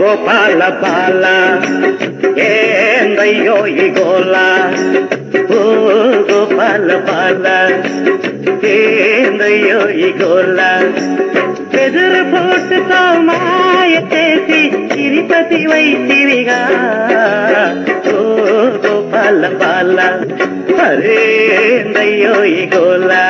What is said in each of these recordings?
గోపాల బాల. ఏందయ్యో ఈ గోల? ఓ గోపాల బాల. ఏందయ్యో ఈ గోల? ఎదురు పోటుతో మాయ చేసి తిరుపతి వైసిరిగా ఓ గోపాల బాల. అరేందయ్యో ఈ గోలా?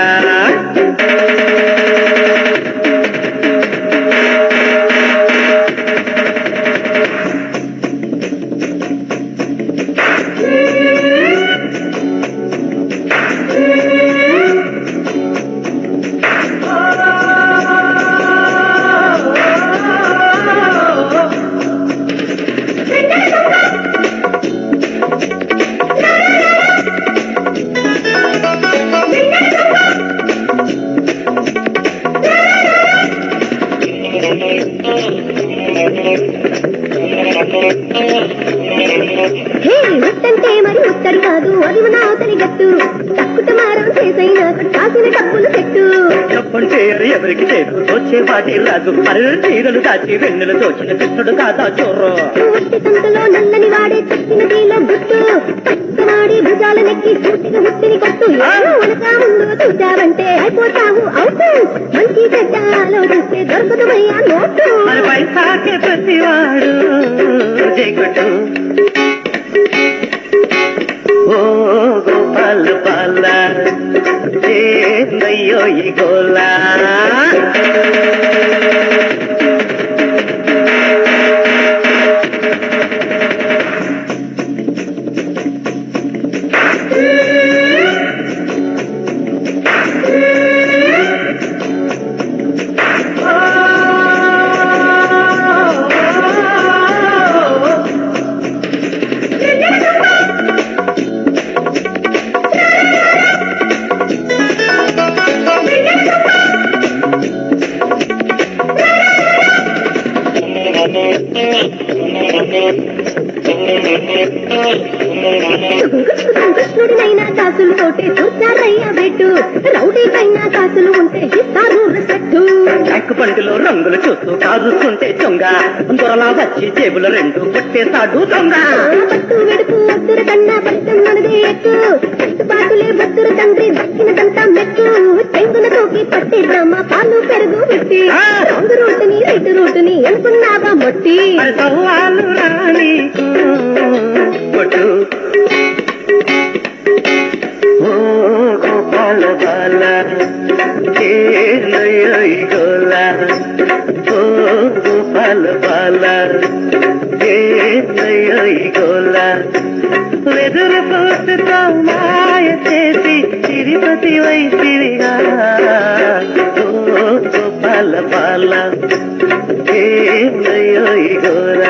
హే ఉట్టంటే మరి ఉత్తరు కాదు అది మన అవతలి గట్టు చేసైనా కాసిన డబ్బులు పెట్టు. చెప్పంటే ఎవరికి చేరు? తోచే వాటి రాదు అరే తీరలు దాచి వెన్నెలు తోచిన కృష్ణుడు కాదా సంతలో నల్లని వాడే చచ్చిన తీల గుట్టు. పచ్చమాడి భుజాల నెక్కి సూటిగా ముట్టిని కొట్టు. ముందు చూచావంటే అయిపోతావు అవుతూ. మంచి చెడ్డ ఆలోచిస్తే దొరకదుమయ్యా నోటు మరి పైసాకే ప్రతివాడు. జైకొట్టు ఏందయ్యో ఈ కృష్ణుడినైనా కాసులు తోటే చూచారయ్యా బెట్టు రౌడీకైనా కాసులు ఉంటే ఇస్తారు బండిలో రంగులు చూస్తూ కారుస్తుంటే చొంగ. దొరలా వచ్చి జేబులు రెండు కొట్టేశాడు దొంగ. పట్టు వెడుపు వద్దుర కన్నా ఫలితం మనదే ఎక్కు బాటులే బద్దుర తండ్రి దక్కినదంతా మెట్టు. తోకి పట్టి డ్రామా పాలు పెరుగు పెట్టి రాంగ్ రూటుని రైట్ రూటుని అనుకున్నావా మొట్టి. గోపాల బాల గోల. గోపాల బాల వెదురు పోటుతో మాయ చేసి తిరుపతి వైసిరిగా ఓ గోపాల బాల ఏందయ్యో ఈ గోల